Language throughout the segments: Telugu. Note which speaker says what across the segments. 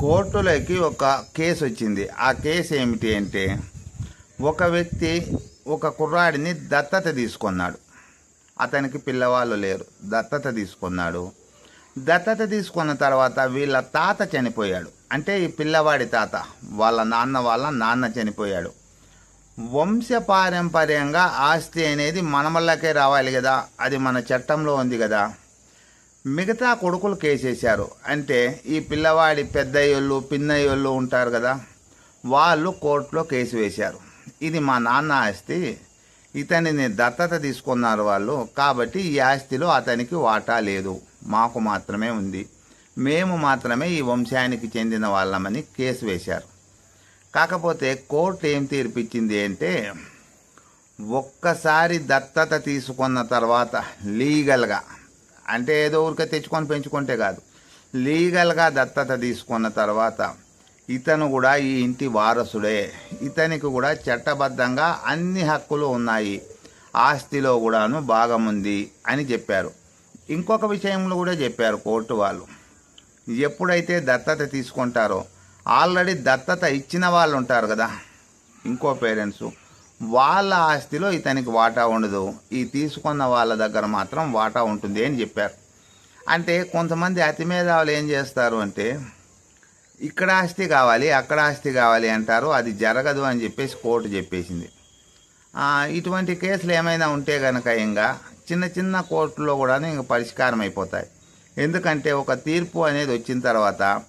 Speaker 1: కోర్టులోకి ఒక కేసు వచ్చింది. ఆ కేసు ఏమిటి అంటే ఒక వ్యక్తి ఒక కుర్రాడిని దత్తత తీసుకున్నాడు. అతనికి పిల్లవాళ్ళు లేరు. దత్తత తీసుకున్నాడు. దత్తత తీసుకున్న తర్వాత వీళ్ళ తాత చనిపోయాడు. అంటే ఈ పిల్లవాడి తాత వాళ్ళ నాన్న వాళ్ళ నాన్న చనిపోయాడు. వంశపారంపర్యంగా ఆస్తి అనేది మనమల్లకే రావాలి కదా? అది మన చట్టంలో ఉంది కదా? మిగతా కొడుకులు కేసేశారు. అంటే ఈ పిల్లవాడి పెద్దయ్యోళ్ళు పిన్నయ్యోళ్ళు ఉంటారు కదా వాళ్ళు కోర్టులో కేసు వేశారు. ఇది మా నాన్న ఆస్తి ఇతనిని దత్తత తీసుకున్నారు వాళ్ళు కాబట్టి ఈ ఆస్తిలో అతనికి వాటా లేదు. మాకు మాత్రమే ఉంది. మేము మాత్రమే ఈ వంశానికి చెందిన వాళ్ళమని కేసు వేశారు. కాకపోతే కోర్టు ఏం తీర్పిచ్చింది అంటే ఒక్కసారి దత్తత తీసుకున్న తర్వాత లీగల్గా అంటే ఏదో ఊరికే తెచ్చుకొని పెంచుకుంటే కాదు. లీగల్గా దత్తత తీసుకున్న తర్వాత ఇతను కూడా ఈ ఇంటి వారసుడే. ఇతనికి కూడా చట్టబద్ధంగా అన్ని హక్కులు ఉన్నాయి. ఆస్తిలో కూడాను భాగముంది అని చెప్పారు. ఇంకొక విషయంలో కూడా చెప్పారు కోర్టు వాళ్ళు. ఎప్పుడైతే దత్తత తీసుకుంటారో ఆల్రెడీ దత్తత ఇచ్చిన వాళ్ళు ఉంటారు కదా. ఇంకో పేరెంట్స్. వాళ్ళ ఆస్తిలో ఇతనికి వాటా ఉండదు. ఈ తీసుకున్న వాళ్ళ దగ్గర మాత్రం వాటా ఉంటుంది అని చెప్పారు. అంటే కొంతమంది అతిమేధావులు ఏం చేస్తారు అంటే ఇక్కడ ఆస్తి కావాలి అక్కడ ఆస్తి కావాలి అంటారు అది జరగదు అని చెప్పేసి కోర్టు చెప్పేసింది. ఇటువంటి కేసులు ఏమైనా ఉంటే కనుక ఇంకా చిన్న చిన్న కోర్టులో కూడా ఇంకా పరిష్కారం అయిపోతాయి. ఎందుకంటే ఒక తీర్పు అనేది వచ్చిన తర్వాత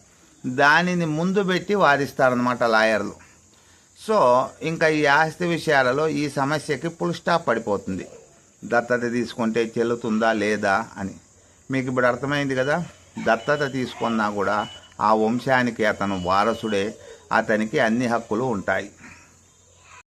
Speaker 1: దానిని ముందు పెట్టి వాదిస్తారనమాట లాయర్లు. సో ఇంకా ఈ ఆస్తి విషయాలలో ఈ సమస్యకి ఫుల్ స్టాప్ పడిపోతుంది. దత్తత తీసుకుంటే చెల్లుతుందా లేదా అని. మీకు ఇప్పుడు అర్థమైంది కదా? దత్తత తీసుకున్నా కూడా ఆ వంశానికి అతను వారసుడే అతనికి అన్ని హక్కులు ఉంటాయి.